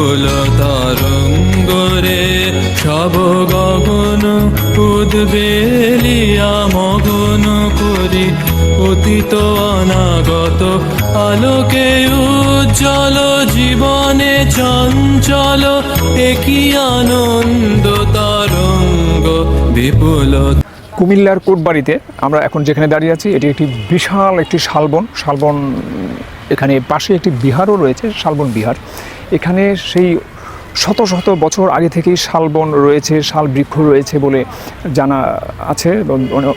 উল তরঙ্গরে সব গগন উদ্বেলিয়া মগন করি। অতীত অনাগত আলোকে উজ্জ্বল জীবনে চঞ্চল, একই আনন্দ তরঙ্গ বিপুল। কুমিল্লার কোটবাড়িতে আমরা এখন যেখানে দাঁড়িয়ে আছি, এটি একটি বিশাল একটি শালবন। শালবন এখানে পাশে একটি বিহারও রয়েছে, শালবন বিহার। এখানে সেই শত শত বছর আগে থেকেই শালবন রয়েছে শাল বৃক্ষ রয়েছে বলে জানা আছে।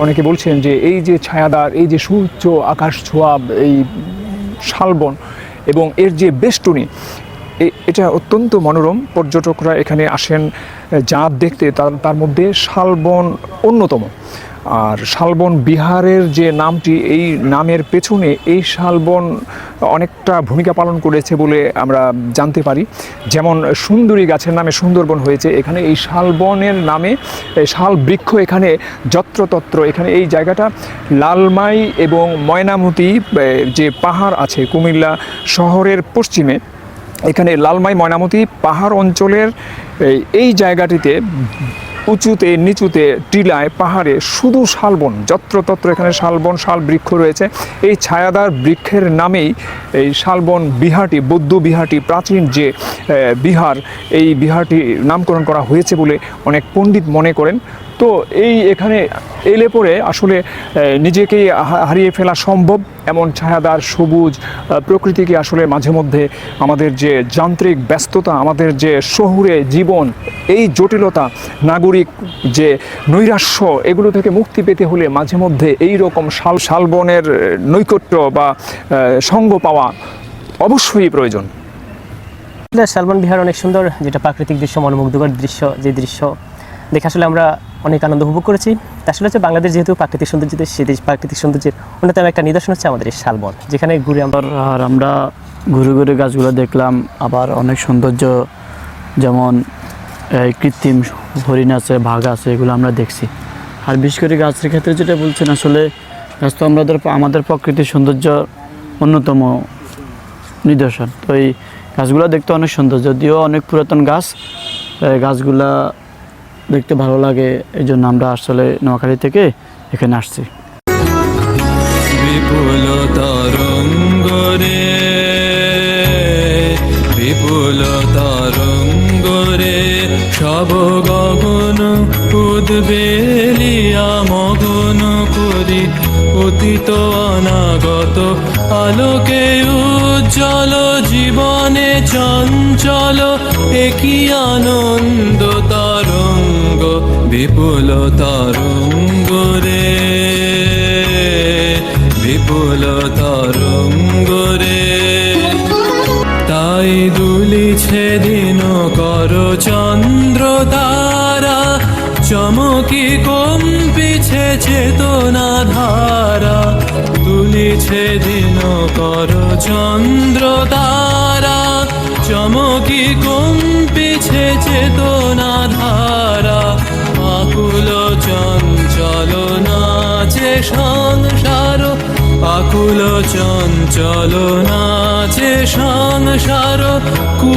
অনেকে বলছেন যে এই যে ছায়াদার, এই যে সূর্য আকাশ ছোঁয়া, এই শালবন এবং এর যে বেষ্টনী এটা অত্যন্ত মনোরম। পর্যটকরা এখানে আসেন চাঁদ দেখতে তার তার মধ্যে শালবন অন্যতম। আর শালবন বিহারের যে নামটি, এই নামের পেছনে এই শালবন অনেকটা ভূমিকা পালন করেছে বলে আমরা জানতে পারি। যেমন সুন্দরী গাছের নামে সুন্দরবন হয়েছে, এখানে এই শালবনের নামে শাল বৃক্ষ এখানে যত্রতত্র। এখানে এই জায়গাটা লালমাই এবং ময়নামতি যে পাহাড় আছে কুমিল্লা শহরের পশ্চিমে। এখানে লালমাই ময়নামতি পাহাড় অঞ্চলের এই- জায়গাটিতে উঁচুতে, নিচুতে, টিলায়, পাহাড়ে শুধু শালবন, যত্রতত্র এখানে শালবন শাল বৃক্ষ রয়েছে। এই ছায়াদার বৃক্ষের নামেই এই শালবন বিহারটি বৌদ্ধ বিহারটি প্রাচীন যে বিহার, এই বিহারটি নামকরণ করা হয়েছে বলে অনেক পণ্ডিত মনে করেন। তো এই এখানে এলে পরে আসলে আহ, নিজেকেই হারিয়ে ফেলা সম্ভব। এমন ছায়াদার সবুজ প্রকৃতিকে আসলে মাঝে মধ্যে আমাদের যে যান্ত্রিক ব্যস্ততা আমাদের যে শহুরে জীবন এই জটিলতা নাগরিক যে নৈরাশ্য এগুলো থেকে মুক্তি পেতে হলে মাঝে মধ্যে এই রকম শাল শালবনের নৈকট্য বা সঙ্গ পাওয়া অবশ্যই প্রয়োজন। শালবন বিহার অনেক সুন্দর যেটা প্রাকৃতিক দৃশ্য মনোমুগ্ধকর দৃশ্য যে দৃশ্য দেখে আসলে আমরা অনেক আনন্দ উপভোগ করেছি। আসলে হচ্ছে বাংলাদেশ যেহেতু প্রাকৃতিক সৌন্দর্য দেশ প্রাকৃতিক সৌন্দর্যের অন্যতম একটা নিদর্শন হচ্ছে আমাদের এই শালবন, যেখানে ঘুরে আমরা আর আমরা ঘুরে ঘুরে গাছগুলো দেখলাম, আবার অনেক সৌন্দর্য যেমন এই কৃত্রিম হরিণ আছে, বাঘ আছে, এগুলো আমরা দেখছি। আর বিশেষ করে গাছের ক্ষেত্রে যেটা বলছেন, আসলে গাছ তো আমাদের আমাদের প্রকৃতির সৌন্দর্য অন্যতম নিদর্শন। তো এই গাছগুলো দেখতে অনেক সুন্দর, যদিও অনেক পুরাতন গাছ গাছগুলা দেখতে ভালো লাগে এই জন্য আমরা আসলে নোয়াখালী থেকে এখানে আসছি। বিপুল বিপুল সব অতীত অনাগত আলোকে উজ্জ্বল জীবনে চঞ্চল, একই আনন্দ বিপুল তরঙ্গ রে বিপুল তরঙ্গ রে তাই দুলিছে দিন কর চন্দ্র তারা, চমকি কম্পিছে চেতনা ধারা। দুলিছে দিন কর চন্দ্র তারা, চমকি কম্পিছে চেতনা সংসার আকুল চঞ্চল নাচে সংসার কু